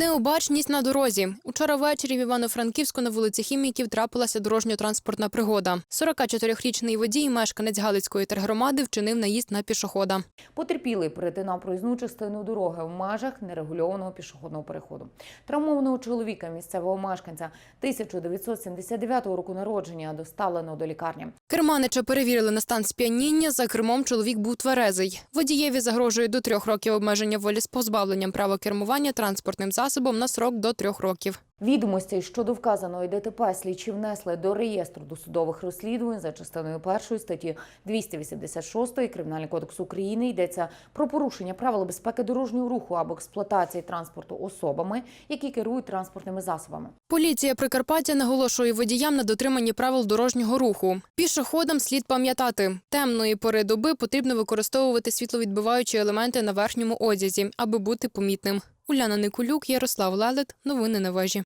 Необачність на дорозі. Учора ввечері в Івано-Франківську на вулиці Хіміків трапилася дорожньо-транспортна пригода. 44-річний водій, мешканець Галицької тергромади, вчинив наїзд на пішохода. Потерпілий перетинав проїзну частину дороги в межах нерегульованого пішохідного переходу. Травмованого чоловіка, місцевого мешканця 1979 року народження, доставлено до лікарні. Керманича перевірили на стан сп'яніння. За кермом чоловік був тверезий. Водієві загрожує до трьох років обмеження волі з позбавленням права кермування транспортним засобом на срок до трьох років. Відомості щодо вказаної ДТП слідчі внесли до реєстру досудових розслідувань за частиною першої статті 286 Кримінального кодексу України йдеться про порушення правил безпеки дорожнього руху або експлуатації транспорту особами, які керують транспортними засобами. Поліція Прикарпаття наголошує водіям на дотриманні правил дорожнього руху. Пішоходам слід пам'ятати, темної пори доби потрібно використовувати світловідбиваючі елементи на верхньому одязі, аби бути помітним. Уляна Никулюк, Ярослав Лелет. Новини на вежі.